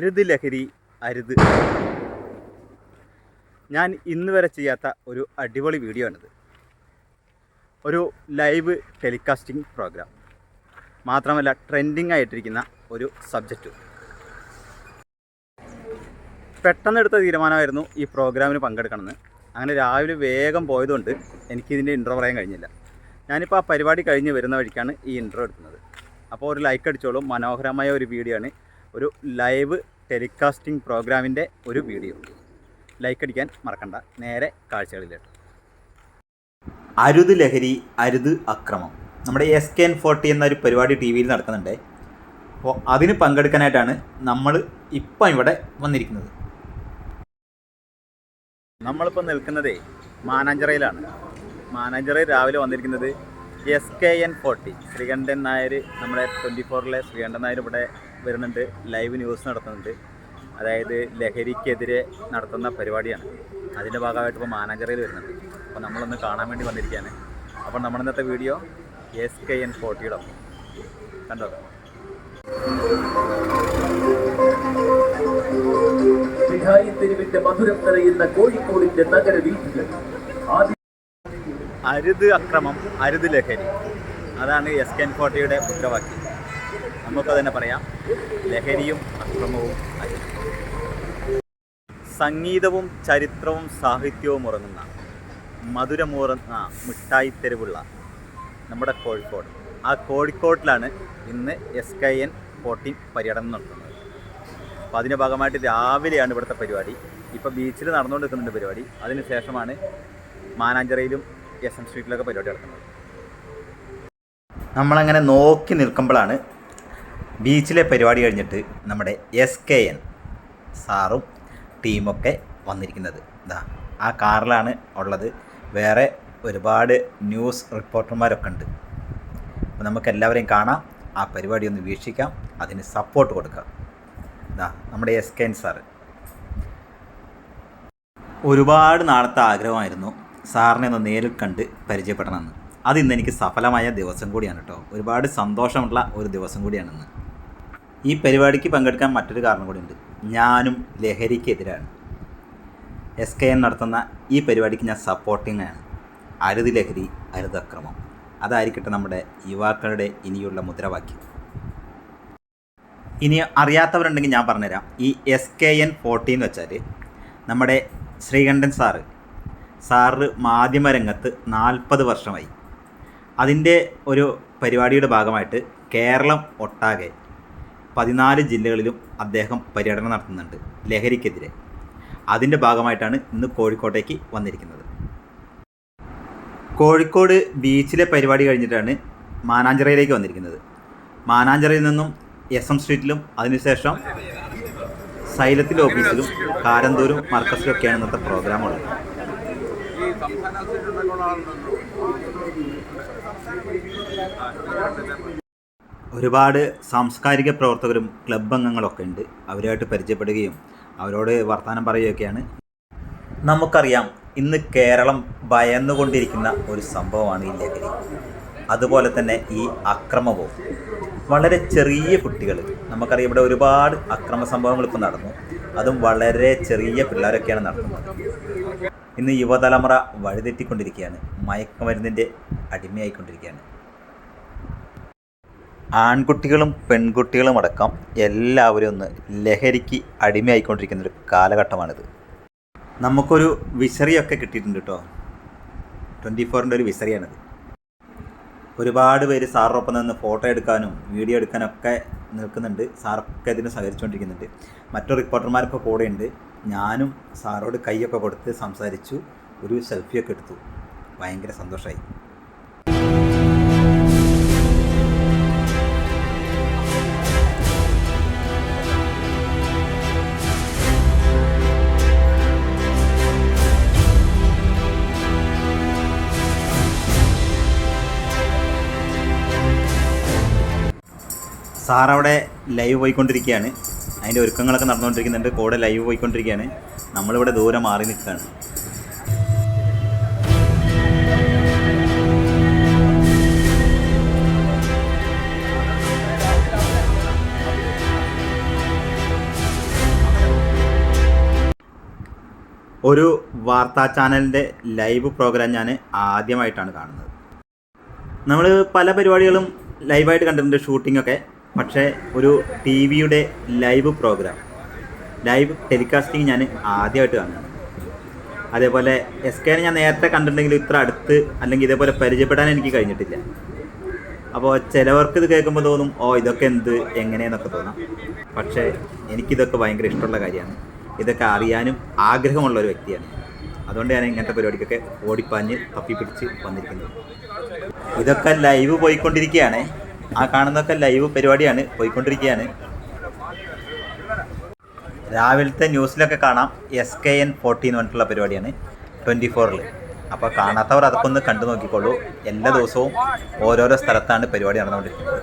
അരുത് ലഹരി അരുത്. ഞാൻ ഇന്ന് വരെ ചെയ്യാത്ത ഒരു അടിപൊളി വീഡിയോ ആണിത്. ഒരു ലൈവ് ടെലികാസ്റ്റിംഗ് പ്രോഗ്രാം മാത്രമല്ല ട്രെൻഡിങ് ആയിട്ടിരിക്കുന്ന ഒരു സബ്ജക്റ്റ് പെട്ടെന്ന് എടുത്ത തീരുമാനമായിരുന്നു ഈ പ്രോഗ്രാമിന് പങ്കെടുക്കണമെന്ന്. അങ്ങനെ രാവിലെ വേഗം പോയതുകൊണ്ട് എനിക്കിതിന്റെ ഇൻട്രോ പറയാൻ കഴിഞ്ഞില്ല. ഞാനിപ്പോൾ ആ പരിപാടി കഴിഞ്ഞ് വരുന്ന വഴിക്കാണ് ഈ ഇൻട്രോ എടുക്കുന്നത്. അപ്പോൾ ഒരു ലൈക്ക് അടിച്ചോളും. മനോഹരമായ ഒരു വീഡിയോ ആണ്. ഒരു ലൈവ് ടെലികാസ്റ്റിംഗ് പ്രോഗ്രാമിന്റെ ഒരു വീഡിയോ. ലൈക്ക് അടിക്കാൻ മറക്കണ്ട. നേരെ കാഴ്ചകളിലേക്ക്. അരുത് ലഹരി അരുത് അക്രമം. നമ്മുടെ എസ് കെ എൻ ഫോർട്ടി എന്നൊരു പരിപാടി ടി വിയിൽ നടക്കുന്നുണ്ട്. അപ്പോൾ അതിന് പങ്കെടുക്കാനായിട്ടാണ് നമ്മൾ ഇപ്പം ഇവിടെ വന്നിരിക്കുന്നത്. നമ്മളിപ്പോൾ നിൽക്കുന്നതേ മാനാഞ്ചിറയിലാണ്. മാനാഞ്ചിറയിൽ രാവിലെ വന്നിരിക്കുന്നത് S K N forty Sreekandan Nair നമ്മുടെ ട്വന്റി ഫോറിലെ ശ്രീകണ്ഠൻ നായർ ഇവിടെ വരുന്നുണ്ട്. ലൈവ് ന്യൂസ് നടത്തുന്നുണ്ട്. അതായത് ലഹരിക്കെതിരെ നടത്തുന്ന പരിപാടിയാണ്. അതിന്റെ ഭാഗമായിട്ട് ഇപ്പോൾ മാനാഞ്ചറയിൽ വരുന്നുണ്ട്. അപ്പോൾ നമ്മളൊന്ന് കാണാൻ വേണ്ടി വന്നിരിക്കുകയാണ്. അപ്പോൾ നമ്മുടെ ഇന്നത്തെ വീഡിയോ എസ് കെ എൻ ഫോർട്ടിയുടെ കണ്ടോ? മിഠായി തെരുവിന്റെ മധുരം നിറയുന്ന കോഴിക്കോടിന്റെ നഗര ആദ്യ അരുത് അക്രമം അരുത് ലഹരി. അതാണ് എസ് കെ എൻ ഫോർട്ടിയുടെ മുദ്രാവാക്യം നമുക്ക് തന്നെ പറയാം ലഹരിയും അക്രമവും അരുത് സംഗീതവും ചരിത്രവും സാഹിത്യവും ഉറങ്ങുന്ന മധുരമൂറുന്ന മിഠായിത്തെരുവുള്ള നമ്മുടെ കോഴിക്കോട്. ആ കോഴിക്കോട്ടിലാണ് ഇന്ന് എസ് കെ എൻ ഫോർട്ടീൻ പര്യടനം നടത്തുന്നത്. അപ്പോൾ അതിന്റെ ഭാഗമായിട്ട് രാവിലെയാണ് ഇവിടുത്തെ പരിപാടി. ഇപ്പോൾ ബീച്ചിൽ നടന്നുകൊണ്ടിരിക്കുന്നുണ്ട് പരിപാടി. അതിന് ശേഷമാണ് മാനാഞ്ചിറയിലും എസ് എം സ്ട്രീറ്റിലൊക്കെ പരിപാടി നടക്കുന്നത്. നമ്മളങ്ങനെ നോക്കി നിൽക്കുമ്പോഴാണ് ബീച്ചിലെ പരിപാടി കഴിഞ്ഞിട്ട് നമ്മുടെ എസ് കെ എൻ സാറും ടീമൊക്കെ വന്നിരിക്കുന്നത്. ഇതാ ആ കാറിലാണ് ഉള്ളത്. വേറെ ഒരുപാട് ന്യൂസ് റിപ്പോർട്ടർമാരൊക്കെ ഉണ്ട്. അപ്പോൾ നമുക്ക് എല്ലാവരെയും കാണാം. ആ പരിപാടി ഒന്ന് വീക്ഷിക്കാം. അതിന് സപ്പോർട്ട് കൊടുക്കാം. ഇതാ നമ്മുടെ എസ് കെ എൻ സാറ്. ഒരുപാട് നാളത്തെ ആഗ്രഹമായിരുന്നു സാറിനെ ഒന്ന് നേരിൽ കണ്ട് പരിചയപ്പെടണമെന്ന്. അത് ഇന്ന് എനിക്ക് സഫലമായ ദിവസം കൂടിയാണ് കേട്ടോ ഒരുപാട് സന്തോഷമുള്ള ഒരു ദിവസം കൂടിയാണെന്ന് ഈ പരിപാടിക്ക് പങ്കെടുക്കാൻ മറ്റൊരു കാരണം കൂടിയുണ്ട്. ഞാനും ലഹരിക്ക് എതിരാണ്. എസ് കെ എൻ നടത്തുന്ന ഈ പരിപാടിക്ക് ഞാൻ സപ്പോർട്ടിംഗ് ആണ്. അരുത് ലഹരി അരുത് അക്രമം. അതായിരിക്കട്ടെ നമ്മുടെ യുവാക്കളുടെ ഇനിയുള്ള മുദ്രാവാക്യം. ഇനി അറിയാത്തവരുണ്ടെങ്കിൽ ഞാൻ പറഞ്ഞുതരാം. ഈ എസ് കെ എൻ ഫോർട്ടി എന്ന് വെച്ചാൽ നമ്മുടെ ശ്രീകണ്ഠൻ സാറ് സാറ് മാധ്യമരംഗത്ത് നാൽപ്പത് വർഷമായി. അതിന്റെ ഒരു പരിപാടിയുടെ ഭാഗമായിട്ട് കേരളം ഒട്ടാകെ പതിനാല് ജില്ലകളിലും അദ്ദേഹം പര്യടനം നടത്തുന്നുണ്ട് ലഹരിക്കെതിരെ. അതിന്റെ ഭാഗമായിട്ടാണ് ഇന്ന് കോഴിക്കോട്ടേക്ക് വന്നിരിക്കുന്നത്. കോഴിക്കോട് ബീച്ചിലെ പരിപാടി കഴിഞ്ഞിട്ടാണ് മാനാഞ്ചിറയിലേക്ക് വന്നിരിക്കുന്നത്. മാനാഞ്ചിറയിൽ നിന്നും എസ് എം സ്ട്രീറ്റിലും അതിനുശേഷം സൈലത്തിലെ ഓഫീസിലും കാരന്തൂരും മർക്കസിലൊക്കെയാണ് ഇന്നത്തെ പ്രോഗ്രാമുള്ളത്. ഒരുപാട് സാംസ്കാരിക പ്രവർത്തകരും ക്ലബ് അംഗങ്ങളൊക്കെ ഉണ്ട്. അവരുമായിട്ട് പരിചയപ്പെടുകയും അവരോട് വർത്തമാനം പറയുകയൊക്കെയാണ്. നമുക്കറിയാം ഇന്ന് കേരളം ഭയന്നുകൊണ്ടിരിക്കുന്ന ഒരു സംഭവമാണ് ഈ ലഹരി. അതുപോലെ തന്നെ ഈ അക്രമവും. വളരെ ചെറിയ കുട്ടികൾ. നമുക്കറിയാം ഇവിടെ ഒരുപാട് അക്രമ സംഭവങ്ങൾ നടന്നു. അതും വളരെ ചെറിയ പിള്ളേരൊക്കെയാണ് നടത്തുന്നത്. ഇന്ന് യുവതലമുറ വഴിതെറ്റിക്കൊണ്ടിരിക്കുകയാണ്. മയക്കുമരുന്നിന്റെ അടിമയായിക്കൊണ്ടിരിക്കുകയാണ്. ആൺകുട്ടികളും പെൺകുട്ടികളും അടക്കം എല്ലാവരും ഒന്ന് ലഹരിക്ക് അടിമയായിക്കൊണ്ടിരിക്കുന്ന ഒരു കാലഘട്ടമാണിത്. നമുക്കൊരു വിസറിയൊക്കെ കിട്ടിയിട്ടുണ്ട് കേട്ടോ. ട്വന്റി ഫോറിന്റെ ഒരു വിസറിയാണിത്. ഒരുപാട് പേര് സാറിനൊപ്പം നിന്ന് ഫോട്ടോ എടുക്കാനും വീഡിയോ എടുക്കാനൊക്കെ നിൽക്കുന്നുണ്ട്. സാറൊക്കെ ഇതിന് സഹകരിച്ചുകൊണ്ടിരിക്കുന്നുണ്ട്. മറ്റു റിപ്പോർട്ടർമാരൊക്കെ കൂടെയുണ്ട്. ഞാനും സാറോട് കൈയൊക്കെ കൊടുത്ത് സംസാരിച്ചു ഒരു സെൽഫിയൊക്കെ എടുത്തു. ഭയങ്കര സന്തോഷമായി സാറവിടെ ലൈവ് പോയിക്കൊണ്ടിരിക്കുകയാണ്. അതിന്റെ ഒരുക്കങ്ങളൊക്കെ നടന്നുകൊണ്ടിരിക്കുന്നുണ്ട്. കൂടെ ലൈവ് പോയിക്കൊണ്ടിരിക്കുകയാണ്. നമ്മളിവിടെ ദൂരെ മാറി നിൽക്കുകയാണ്. ഒരു വാർത്താ ചാനലിന്റെ ലൈവ് പ്രോഗ്രാം ഞാൻ ആദ്യമായിട്ടാണ് കാണുന്നത്. നമ്മൾ പല പരിപാടികളും ലൈവായിട്ട് കണ്ടിട്ടുണ്ട് ഷൂട്ടിങ്ങൊക്കെ പക്ഷേ ഒരു ടി വിയുടെ ലൈവ് പ്രോഗ്രാം ലൈവ് ടെലികാസ്റ്റിംഗ് ഞാൻ ആദ്യമായിട്ട് കാണുന്നത്. അതേപോലെ എസ് കെനെ ഞാൻ നേരത്തെ കണ്ടിട്ടുണ്ടെങ്കിലും ഇത്ര അടുത്ത് അല്ലെങ്കിൽ ഇതേപോലെ പരിചയപ്പെടാൻ എനിക്ക് കഴിഞ്ഞിട്ടില്ല. അപ്പോൾ ചിലവർക്ക് ഇത് കേൾക്കുമ്പോൾ തോന്നും ഓ ഇതൊക്കെ എന്ത്? എങ്ങനെയെന്നൊക്കെ തോന്നാം. പക്ഷേ എനിക്കിതൊക്കെ ഭയങ്കര ഇഷ്ടമുള്ള കാര്യമാണ്. ഇതൊക്കെ അറിയാനും ആഗ്രഹമുള്ള ഒരു വ്യക്തിയാണ്. അതുകൊണ്ട് ഞാൻ ഇങ്ങനത്തെ പരിപാടിക്കൊക്കെ ഓടിപ്പാഞ്ഞ് തപ്പി പിടിച്ച് വന്നിരിക്കുന്നത് ഇതൊക്കെ ലൈവ് പോയിക്കൊണ്ടിരിക്കുകയാണ്. ആ കാണുന്നൊക്കെ ലൈവ് പരിപാടിയാണ് പോയിക്കൊണ്ടിരിക്കുകയാണ്. രാവിലത്തെ ന്യൂസിലൊക്കെ കാണാം എസ് കെ എൻ ഫോർട്ടി എന്ന് പറഞ്ഞിട്ടുള്ള പരിപാടിയാണ് ട്വന്റി ഫോറിൽ അപ്പോൾ കാണാത്തവർ അതൊക്കെ ഒന്ന് കണ്ടു നോക്കിക്കോളൂ. എല്ലാ ദിവസവും ഓരോരോ സ്ഥലത്താണ് പരിപാടി നടന്നുകൊണ്ടിരിക്കുന്നത്.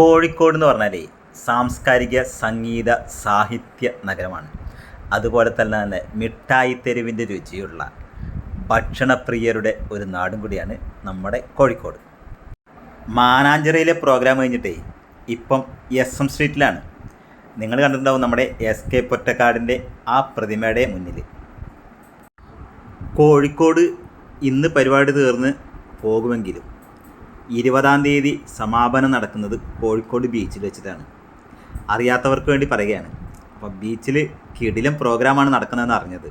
കോഴിക്കോട് എന്ന് പറഞ്ഞാലേ സാംസ്കാരിക സംഗീത സാഹിത്യ നഗരമാണ്. അതുപോലെ തന്നെ തന്നെ മിഠായി തെരുവിന്റെ രുചിയുള്ള ഭക്ഷണപ്രിയരുടെ ഒരു നാടും കൂടിയാണ് നമ്മുടെ കോഴിക്കോട്. മാനാഞ്ചിറയിലെ പ്രോഗ്രാം കഴിഞ്ഞിട്ടേ ഇപ്പം എസ് എം സ്ട്രീറ്റിലാണ് നിങ്ങൾ കണ്ടിട്ടുണ്ടാവും നമ്മുടെ എസ് കെ പൊറ്റക്കാടിന്റെ ആ പ്രതിമയുടെ മുന്നിൽ കോഴിക്കോട് ഇന്ന് പരിപാടി തീർന്ന് പോകുമെങ്കിലും ഇരുപതാം തീയതി സമാപനം നടക്കുന്നത് കോഴിക്കോട് ബീച്ചിൽ വെച്ചിട്ടാണ്. അറിയാത്തവർക്ക് വേണ്ടി പറയുകയാണ്. അപ്പോൾ ബീച്ചിൽ കിടിലം പ്രോഗ്രാമാണ് നടക്കുന്നതെന്ന് അറിഞ്ഞത്.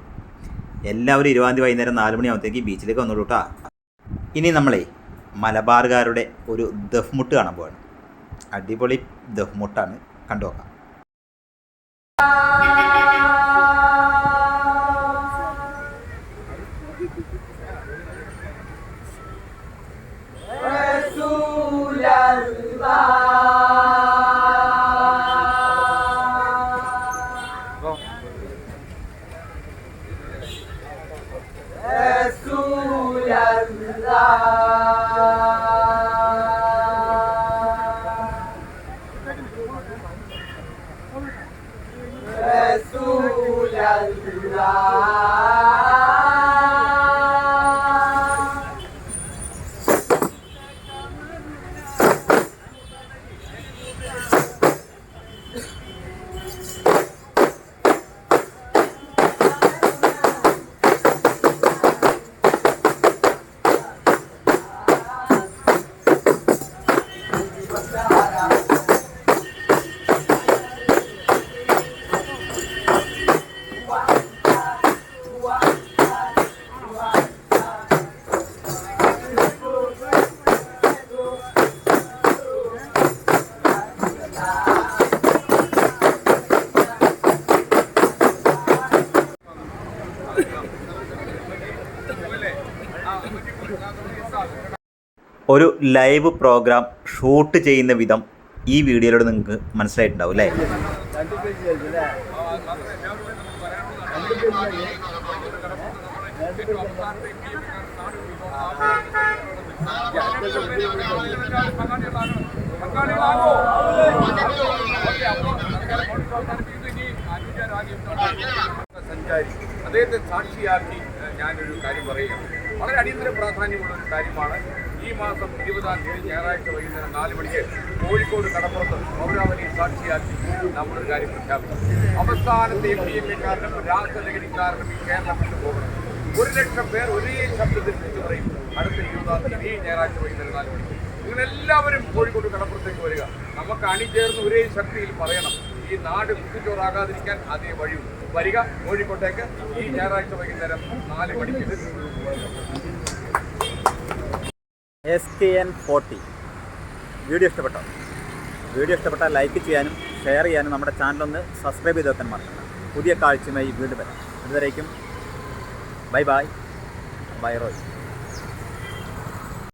എല്ലാവരും ഇരുപതാം തീയതി വൈകുന്നേരം നാല് മണിയാകുമ്പോഴത്തേക്ക് ബീച്ചിലേക്ക് വന്നോളൂ ഇനി നമ്മളെ മലബാറുകാരുടെ ഒരു ദഫ്മുട്ട് കാണാൻ പോവാണ്. അടിപൊളി ദഫ്മുട്ടാണ്. കണ്ടു നോക്കാം Bon. Resulallah Resulallah ഒരു ലൈവ് പ്രോഗ്രാം ഷൂട്ട് ചെയ്യുന്ന വിധം ഈ വീഡിയോയിലൂടെ നിങ്ങൾക്ക് മനസ്സിലായിട്ടുണ്ടാവും അല്ലേ? സഞ്ചാരി അദ്ദേഹത്തെ സാക്ഷിയാക്കി ഞാനൊരു കാര്യം പറയുകയാണ്. വളരെ അടിയന്തര പ്രാധാന്യമുള്ള ഒരു കാര്യമാണ് ഈ മാസം ഇരുപതാം തീയതി ഞായറാഴ്ച വൈകുന്നേരം നാല് മണിക്ക് കോഴിക്കോട് കടപ്പുറത്ത് പൗരാവലി സാക്ഷിയാക്കി നമ്മളൊരു കാര്യം പ്രഖ്യാപിച്ചു. അവസാനത്തെ എം ഡി എം എക്കാരനും രാസലഹരിക്കാരനും ഈ കേരളം വിട്ടു പോകണം. ഒരു ലക്ഷം പേർ ഒരേ ശബ്ദത്തിൽ വിളിച്ചു പറയും. അടുത്ത ഇരുപതാം തീയതി ഈ ഞായറാഴ്ച വൈകുന്നേരം നാല് മണിക്ക്. നിങ്ങളെല്ലാവരും കോഴിക്കോട് കടപ്പുറത്തേക്ക് വരിക. നമുക്ക് അണിചേർന്ന് ഒരേ ശക്തിയിൽ പറയണം. ഈ നാട് കുത്തിച്ചോറാകാതിരിക്കാൻ അതേ വഴിയും വരിക കോഴിക്കോട്ടേക്ക് ഈ ഞായറാഴ്ച വൈകുന്നേരം നാല് മണിക്ക്. S K N forty video ഇഷ്ടപ്പെട്ടോ? വീഡിയോ ഇഷ്ടപ്പെട്ടാൽ ലൈക്ക് ചെയ്യാനും ഷെയർ ചെയ്യാനും നമ്മുടെ ചാനലൊന്ന് സബ്സ്ക്രൈബ് ചെയ്ത് വെക്കാൻ മറക്കണം പുതിയ കാഴ്ചയുമായി വീണ്ടും വരാം. അതുവരേക്കും ബൈ ബൈ. ബൈ റോയ്.